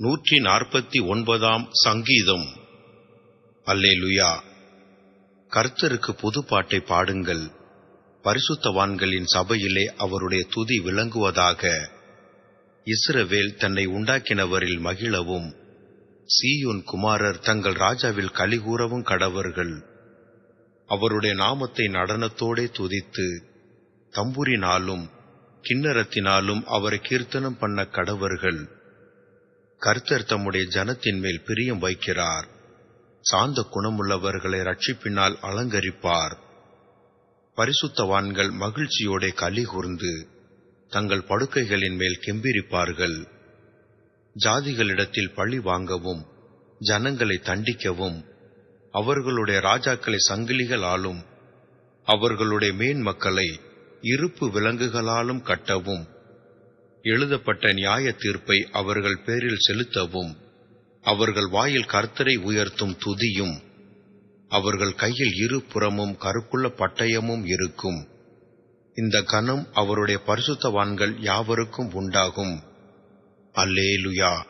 நூற்றி நாற்பத்தி ஒன்பதாம் சங்கீதம். அல்லே லுயா கர்த்தருக்கு புது பாட்டை பாடுங்கள். பரிசுத்தவான்களின் சபையிலே அவருடைய துதி விளங்குவதாக. இஸ்ரவேல் தன்னை உண்டாக்கினவரில் மகிழவும். சீயோன் குமாரர் தங்கள் ராஜாவில் கலிகூறவும் கடவர்கள். அவருடைய நாமத்தை நடனத்தோடே துதித்து தம்புரினாலும் கிண்ணரத்தினாலும் அவரை கீர்த்தனம் பண்ண கடவர்கள். கர்த்தர் தம்முடைய ஜனத்தின் மேல் பிரியம் வைக்கிறார். சாந்த குணமுள்ளவர்களை ரட்சிப்பினால் அலங்கரிப்பார். பரிசுத்தவான்கள் மகிழ்ச்சியோட களி கூர்ந்து தங்கள் படுக்கைகளின் மேல் கெம்பிரிப்பார்கள். ஜாதிகளிடத்தில் பழி வாங்கவும் ஜனங்களை தண்டிக்கவும் அவர்களுடைய ராஜாக்களை சங்கிலிகளாலும் அவர்களுடைய மேன் மக்களை இருப்பு விலங்குகளாலும் கட்டவும் எழுதப்பட்ட நியாய தீர்ப்பை அவர்கள் பேரில் செலுத்தவும் அவர்கள் வாயில் கர்த்தரை உயர்த்தும் துதியும் அவர்கள் கையில் இருபுறமும் கருக்குள்ள பட்டயமும் இருக்கும். இந்த கணம் அவருடைய பரிசுத்தவான்கள் யாவருக்கும் உண்டாகும். அல்லேலுயா!